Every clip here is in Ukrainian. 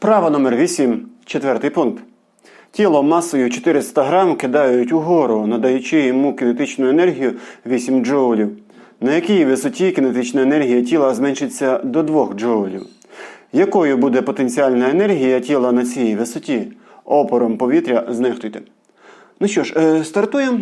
Вправа номер 8, четвертий пункт. Тіло масою 400 грам кидають угору, надаючи йому кинетичну енергію 8 джоулів. На якій висоті кинетична енергія тіла зменшиться до 2 джоулів? Якою буде потенціальна енергія тіла на цій висоті? Опором повітря знехтуйте. Ну що ж, е, стартуємо.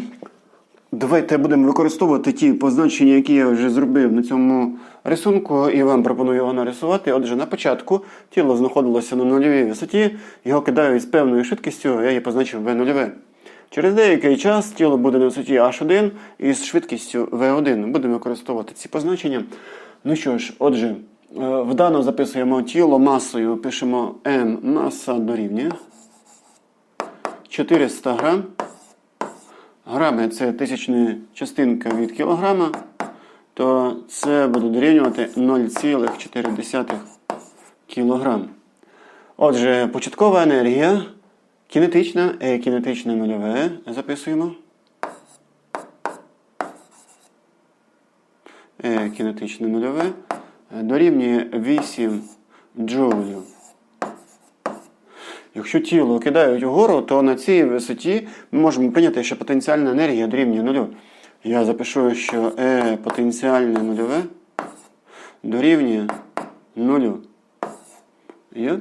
Давайте будемо використовувати ті позначення, які я вже зробив на цьому рисунку, і вам пропоную його нарисувати. Отже, на початку тіло знаходилося на нульовій висоті, його кидають з певною швидкістю, я її позначив V0. Через деякий час тіло буде на висоті H1 із швидкістю V1. Будемо використовувати ці позначення. Ну що ж, отже, е, вдано записуємо тіло масою, пишемо M, маса дорівнює 400 грам. Грами це тисячна частинка від кілограма, то це буде дорівнювати 0,4 кілограм. Отже, початкова енергія кінетична, е, кінетичне нульове записуємо. Е, кінетичне нульове е, дорівнює 8 джоулів. Якщо тіло кидають угору, то на цій висоті ми можемо прийняти, що потенціальна енергія дорівнює нулю. Я запишу, що е потенціальне нульове дорівнює нулю. Є?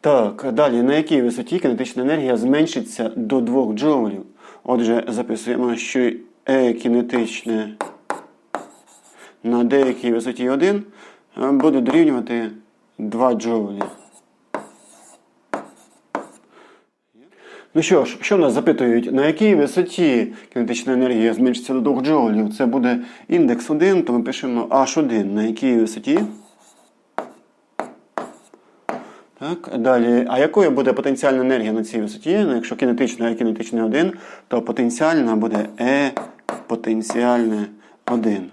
Так, далі, на якій висоті кинетична енергія зменшиться до 2 джоулів? Отже, записуємо, що е кінетичне на деякій висоті 1 буде дорівнювати 2 джоулі. Ну що ж, що нас запитують, на якій висоті кинетична енергія зменшиться до 2 джоулів? Це буде індекс 1, то ми пишемо H1. На якій висоті? Так, далі. А якою буде потенціальна енергія на цій висоті? Ну, якщо кинетична і кінетичний 1, то потенціальна буде E потенціальне 1.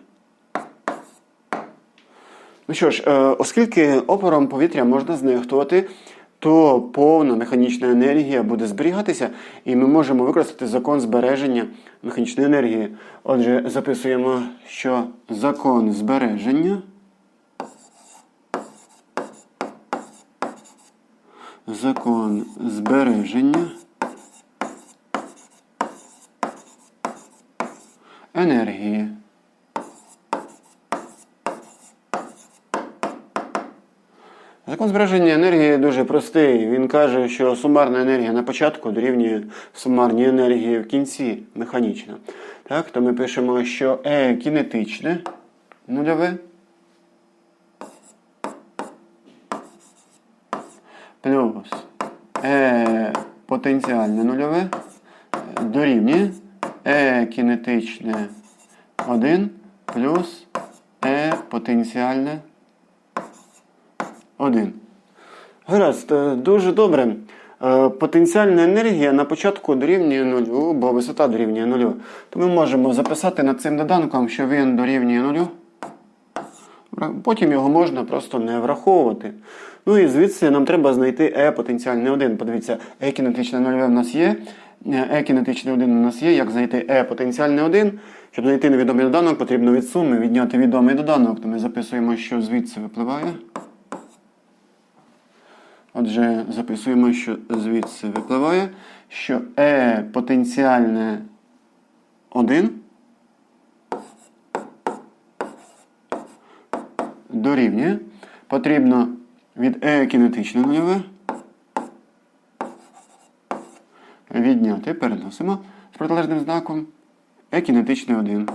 Ну що ж, е, оскільки опором повітря можна знехтувати, то повна механічна енергія буде зберігатися, і ми можемо використати закон збереження механічної енергії. Отже, записуємо, що закон збереження. Закон збереження енергії. Закон збереження енергії дуже простий. Він каже, що сумарна енергія на початку дорівнює сумарній енергії в кінці механічна. Так, то ми пишемо, що Е кінетичне нульове плюс Е потенціальне нульове дорівнює Е кінетичне 1 плюс Е потенціальне 1. Гаразд, е, дуже добре. Е, Потенціальна енергія на початку дорівнює нулю, бо висота дорівнює нулю. То ми можемо записати над цим доданком, що він дорівнює нулю. Потім його можна просто не враховувати. Ну і звідси нам треба знайти Е потенціальний 1. Подивіться, Е кінетичне нульове в нас є. Е кінетичний 1 у нас є. Як знайти Е потенціальний 1? Щоб знайти невідомий доданок, потрібно від суми відняти відомий доданок. То ми записуємо, що звідси випливає. Отже, записуємо, що звідси випливає, що Е потенціальне 1 дорівнює. Потрібно від Е кінетичне нульове відняти, переносимо з протилежним знаком Е кінетичне 1.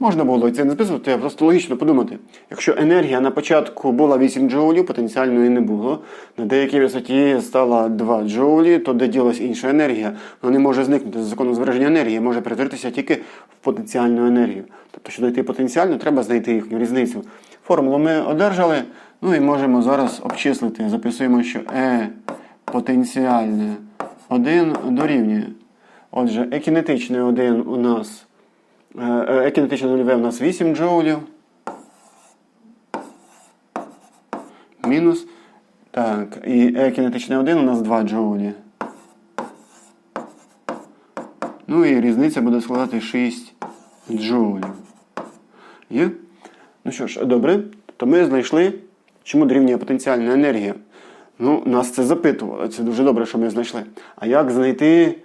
Можна було і це не записувати, а просто логічно подумати. Якщо енергія на початку була 8 джоулів, потенціальної не було. На деякій висоті стала 2 джоулі, то де ділась інша енергія, вона не може зникнути з законом збереження енергії, може перетворитися тільки в потенціальну енергію. Тобто, щоб знайти потенціальну, треба знайти їхню різницю. Формулу ми одержали, ну і можемо зараз обчислити. Записуємо, що Е потенціальне 1 дорівнює. Отже, е кінетичний 1 у нас. Е кінетичне нульове у нас 8 джоулів. Мінус. Так, і е кінетичне 1 у нас 2 джоулі. Ну і різниця буде складати 6 джоулів. Є? Ну що ж, добре. То ми знайшли Чому дорівнює потенціальна енергія? Ну, нас це запитували, це дуже добре, що ми знайшли. А як знайти,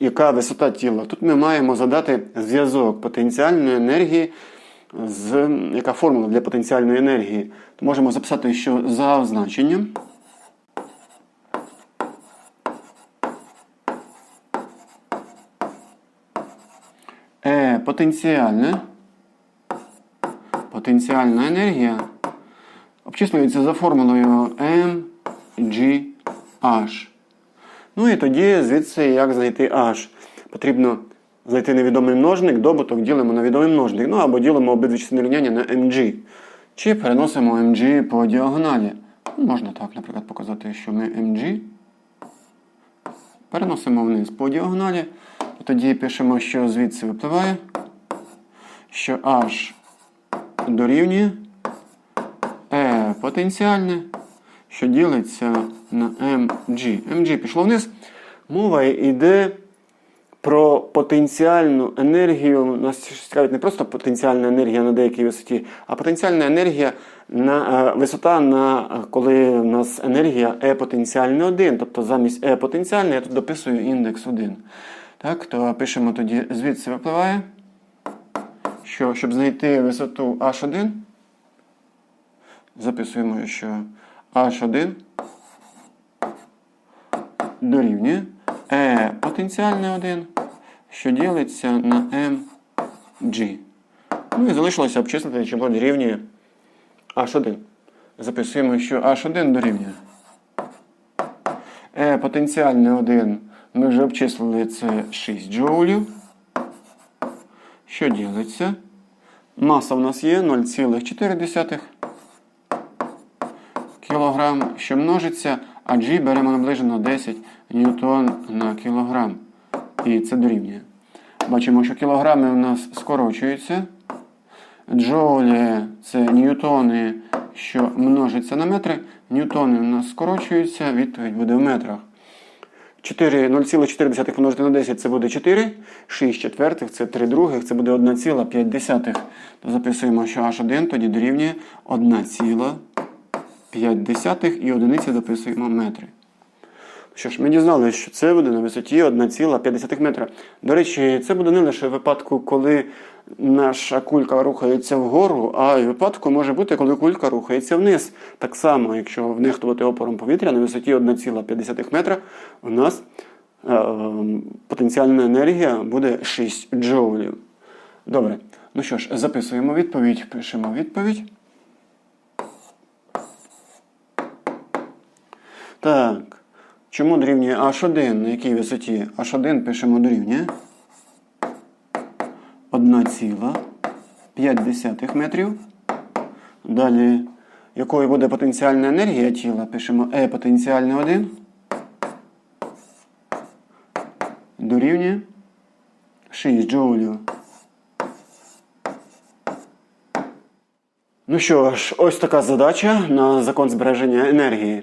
яка висота тіла? Тут ми маємо задати зв'язок потенціальної енергії з яка формула для потенціальної енергії. То можемо записати, що за означенням. Е, потенціальне. Потенціальна енергія обчислюється за формулою mgh. Ну і тоді звідси як знайти h. Потрібно знайти невідомий множник, добуток ділимо на відомий множник. Ну або ділимо обидві частини рівняння на mg. Чи переносимо mg по діагоналі. Ну, Можна так, наприклад, показати, що ми mg переносимо вниз по діагоналі. Тоді пишемо, що звідси випливає, що h дорівнює E потенціальне, що ділиться на mg. mg пішло вниз. Мова йде про потенціальну енергію. Нас цікавить не просто потенціальна енергія на деякій висоті, а потенціальна енергія на е, висота, на е, коли у нас енергія E потенціальне 1. Тобто замість E потенціальне я тут дописую індекс 1. Так, то пишемо тоді, звідси випливає, що щоб знайти висоту H1, записуємо, що H1 дорівнює E потенціальне 1, що ділиться на mg. Ну і залишилося обчислити число дорівнює H1. Записуємо, що H1 дорівнює. E потенціальне 1 ми вже обчислили це 6 джоулів. Що ділиться? Маса в нас є 0,4 кг, що множиться, а G беремо наближено 10 ньютон на кілограм. І це дорівнює. Бачимо, що кілограми у нас скорочуються. Джоулі це ньютони, що множиться на метри. Ньютони у нас скорочуються, відповідь буде в метрах. 0,4 помножити на 10 це буде 4, 6 четвертих це 3 других, це буде 1,5. То записуємо, що H1 тоді дорівнює 1,5 і одиниці дописуємо метри. Що ж, ми дізналися, що це буде на висоті 1,5 метра. До речі, це буде не лише в випадку, коли наша кулька рухається вгору, а й випадку може бути, коли кулька рухається вниз. Так само, якщо внехтувати опором повітря на висоті 1,5 метра, у нас е, потенціальна енергія буде 6 джоулів. Добре. Ну що ж, записуємо відповідь, пишемо відповідь. Так. Чому дорівнює H1? На якій висоті? H1 пишемо дорівнює 1,5 метрів. Далі, якою буде потенціальна енергія тіла? Пишемо E потенціальне 1. Дорівнює 6 джоулів. Ну що ж, ось така задача на закон збереження енергії.